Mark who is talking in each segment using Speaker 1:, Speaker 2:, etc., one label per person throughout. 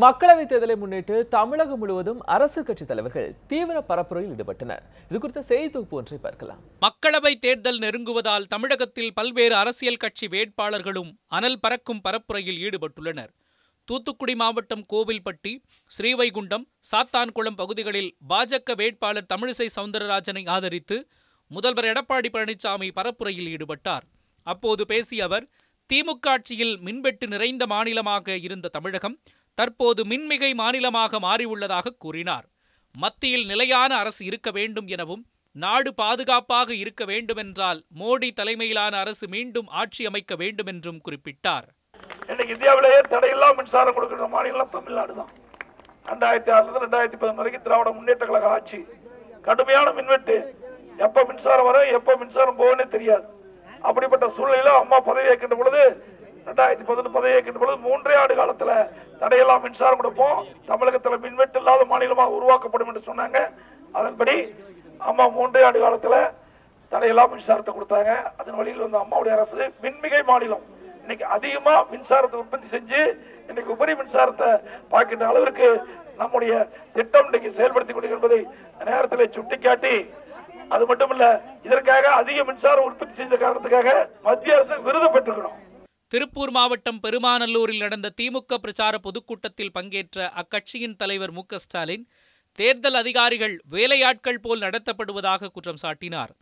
Speaker 1: மக்களவைத் தேர்தலை முன்னிட்டு தமிழகம் முழுவதும் அரசு கட்சி தலைவர்கள் தீவிர பரப்புரையில் ஈடுபட்டனர். இது குறித்த செய்தி தொகுப்பு ஒன்றை பார்க்கலாம்.
Speaker 2: மக்களவைத் தேர்தல் நெருங்குவதால் தமிழகத்தில் பல்வேறு அரசியல் கட்சி வேட்பாளர்களும் அனல் பறக்கும் பரப்புரையில் ஈடுபட்டுள்ளனர். தூத்துக்குடி மாவட்டம் கோவில்பட்டி ஸ்ரீவைகுண்டம் சாத்தான்குளம் பகுதிகளில் பாஜக வேட்பாளர் தமிழிசை சவுந்தரராஜனை ஆதரித்து முதல்வர் எடப்பாடி பழனிசாமி பரப்புரையில் ஈடுபட்டார். அப்போது பேசிய அவர் திமுக ஆட்சியில் மின்வெட்டு நிறைந்த மாநிலமாக இருந்த தமிழகம் தற்போது மின்மிகை மாநிலமாக மாறியுள்ளதாக கூறினார். மத்தியில் நிலையான அரசு இருக்க வேண்டும் எனவும் நாடு பாதுகாப்பாக இருக்க வேண்டுமென்றால் மோடி தலைமையிலான அரசு மீண்டும் ஆட்சி அமைக்க வேண்டும் என்றும் குறிப்பிட்டார்.
Speaker 3: இன்னைக்கு இந்தியாவிலேயே தடையில்லா மின்சாரம் கொடுக்கிற மாநிலம் தமிழ்நாடு தான். ரெண்டாயிரத்தி ஆறுல ரெண்டாயிரத்தி பதினொன்று வரைக்கும் திராவிட முன்னேற்ற கழக ஆட்சி. கடுமையான மின்வெட்டு. எப்ப மின்சாரம் வரும் எப்ப மின்சாரம் போகும்னே தெரியாது. அப்படிப்பட்ட சூழ்நிலையில அம்மா பதவி ஏற்கின்ற பொழுது ரெண்டாயிரத்தி பதினொன்று பதவி பொழுது மூன்றே ஆண்டு காலத்துல தடையில்லா மின்சாரம் கொடுப்போம். தமிழகத்துல மின்வெட்டு இல்லாத மாநிலமாக உருவாக்கப்படும் என்று சொன்னாங்க. அதன்படி அம்மா மூன்றே ஆண்டு காலத்துல தடையில்லா மின்சாரத்தை கொடுத்தாங்க. அதன் வழியில் வந்து அம்மாவுடைய அரசு மின்மிகை மாநிலம். இன்னைக்கு அதிகமா மின்சாரத்தை உற்பத்தி செஞ்சு இன்னைக்கு உபரி மின்சாரத்தை பார்க்கின்ற அளவிற்கு நம்முடைய திட்டம் இன்னைக்கு செயல்படுத்திக் கொண்டிருப்பதை நேரத்தில் சுட்டிக்காட்டி அது மட்டுமல்ல இதற்காக அதிக மின்சாரம் உற்பத்தி செஞ்ச காரணத்துக்காக மத்திய அரசு விருது பெற்றுக்கணும்
Speaker 2: திருப்பூர் மாவட்டம் பெருமாநல்லூரில் நடந்த திமுக பிரச்சார பொதுக்கூட்டத்தில் பங்கேற்ற அக்கட்சியின் தலைவர் மு ஸ்டாலின் தேர்தல் அதிகாரிகள் வேலையாட்கள் போல் நடத்தப்படுவதாக குற்றம் சாட்டினார்.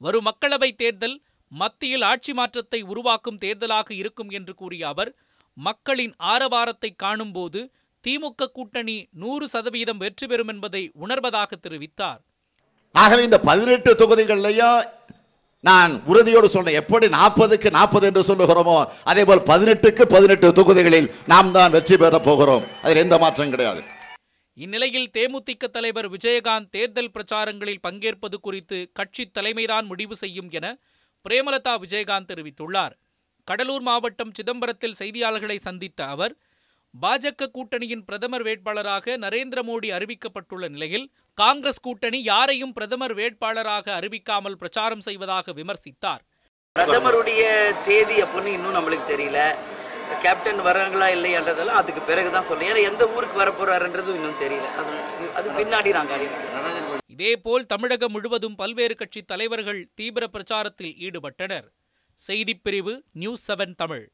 Speaker 2: வரும் மக்களவைத் தேர்தல் மத்தியில் ஆட்சி மாற்றத்தை உருவாக்கும் தேர்தலாக இருக்கும் என்று கூறிய அவர் மக்களின் ஆரவாரத்தை காணும்போது திமுக கூட்டணி நூறு சதவீதம் வெற்றி பெறும் என்பதை உணர்வதாக தெரிவித்தார்.
Speaker 4: ஆகவே இந்த பதினெட்டு தொகுதிகள்லையும் நான் உறுதியோடு சொன்னேன் எப்படி நாற்பதுக்கு நாற்பது என்று சொல்லுகிறோமோ அதே போல் பதினெட்டுக்கு பதினெட்டு தொகுதிகளில் நாம் தான் வெற்றி பெறப் போகிறோம். அதில் எந்த மாற்றம் கிடையாது.
Speaker 2: இந்நிலையில் தேமுதிக தலைவர் விஜயகாந்த் தேர்தல் பிரச்சாரங்களில் பங்கேற்பது குறித்து கட்சி தலைமைதான் முடிவு செய்யும் என பிரேமலதா விஜயகாந்த் தெரிவித்துள்ளார். கடலூர் மாவட்டம் சிதம்பரத்தில் செய்தியாளர்களை சந்தித்த அவர் பாஜக கூட்டணியின் பிரதமர் வேட்பாளராக நரேந்திர மோடி அறிவிக்கப்பட்டுள்ள நிலையில் காங்கிரஸ் கூட்டணி யாரையும் பிரதமர் வேட்பாளராக அறிவிக்காமல் பிரச்சாரம் செய்வதாக விமர்சித்தார்.
Speaker 5: பிரதமருடைய தேதி எப்போன்னு இன்னும் நம்மளுக்கு தெரியல. கேப்டன் வராங்களா இல்லையான்றதெல்லாம் அதுக்கு பிறகு தான் சொல்லுங்க ஏன்னா எந்த ஊருக்கு வரப்போறாருன்றது இன்னும் தெரியல. அது அது பின்னாடி நாங்கள் அறிவிக்கிறோம்.
Speaker 2: இதேபோல் தமிழகம் முழுவதும் பல்வேறு கட்சி தலைவர்கள் தீவிர பிரச்சாரத்தில் ஈடுபட்டனர். செய்திப் பிரிவு நியூஸ் செவன் தமிழ்.